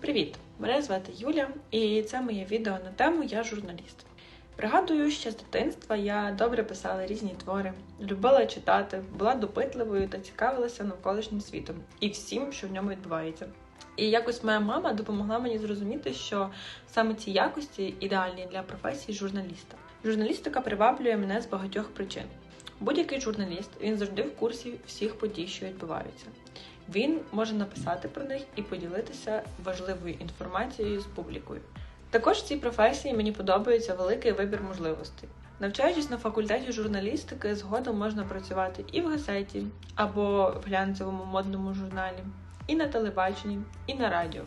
Привіт! Мене звати Юля, і це моє відео на тему Я журналіст. Пригадую, ще з дитинства я добре писала різні твори, любила читати, була допитливою та цікавилася навколишнім світом і всім, що в ньому відбувається. І якось моя мама допомогла мені зрозуміти, що саме ці якості ідеальні для професії журналіста. Журналістика приваблює мене з багатьох причин. Будь-який журналіст він завжди в курсі всіх подій, що відбуваються. Він може написати про них і поділитися важливою інформацією з публікою. Також в цій професії мені подобається великий вибір можливостей. Навчаючись на факультеті журналістики, згодом можна працювати і в газеті, або в глянцевому модному журналі, і на телебаченні, і на радіо.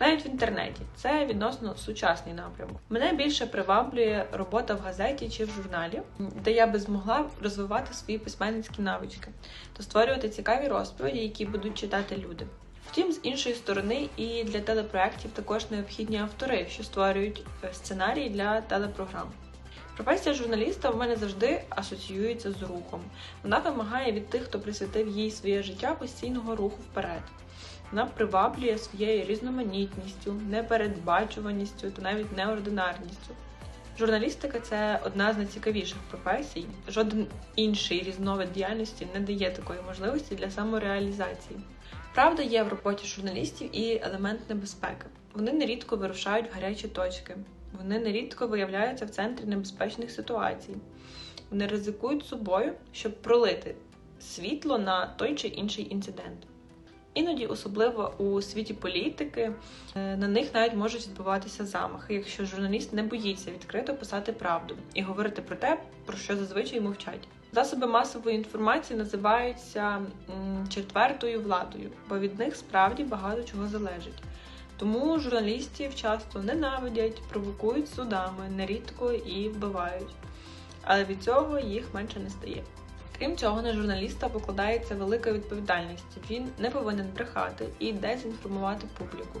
Навіть в інтернеті це відносно сучасний напрямок. Мене більше приваблює робота в газеті чи в журналі, де я би змогла розвивати свої письменницькі навички та створювати цікаві розповіді, які будуть читати люди. Втім, з іншої сторони, і для телепроєктів також необхідні автори, що створюють е, сценарії для телепрограм. Професія журналіста в мене завжди асоціюється з рухом. Вона вимагає від тих, хто присвятив їй своє життя постійного руху вперед. Вона приваблює своєю різноманітністю, непередбачуваністю та навіть неординарністю. Журналістика це одна з найцікавіших професій. Жоден інший різновид діяльності не дає такої можливості для самореалізації. Правда, є в роботі журналістів і елемент небезпеки. Вони нерідко вирушають в гарячі точки, вони нерідко виявляються в центрі небезпечних ситуацій. Вони ризикують собою, щоб пролити світло на той чи інший інцидент. Іноді, особливо у світі політики, е, на них навіть можуть відбуватися замахи, якщо журналіст не боїться відкрито писати правду і говорити про те, про що зазвичай мовчать. Засоби масової інформації називаються четвертою владою, бо від них справді багато чого залежить. Тому журналістів часто ненавидять, провокують судами, нерідко і вбивають. Але від цього їх менше не стає. Крім цього, на журналіста покладається велика відповідальність. Він не повинен брехати і дезінформувати публіку.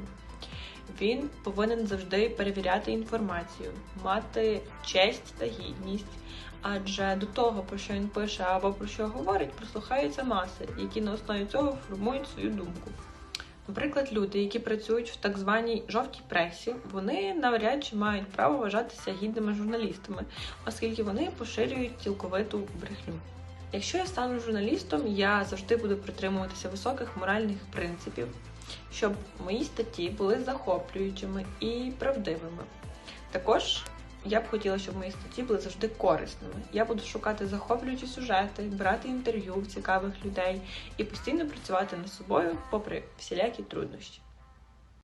Він повинен завжди перевіряти інформацію, мати честь та гідність. Адже до того, про що він пише або про що говорить, прислухаються маси, які на основі цього формують свою думку. Наприклад, люди, які працюють в так званій жовтій пресі, вони навряд чи мають право вважатися гідними журналістами, оскільки вони поширюють цілковиту брехню. Якщо я стану журналістом, я завжди буду притримуватися високих моральних принципів, щоб мої статті були захоплюючими і правдивими. Також я б хотіла, щоб мої статті були завжди корисними. Я буду шукати захоплюючі сюжети, брати інтерв'ю в цікавих людей і постійно працювати над собою, попри всілякі труднощі.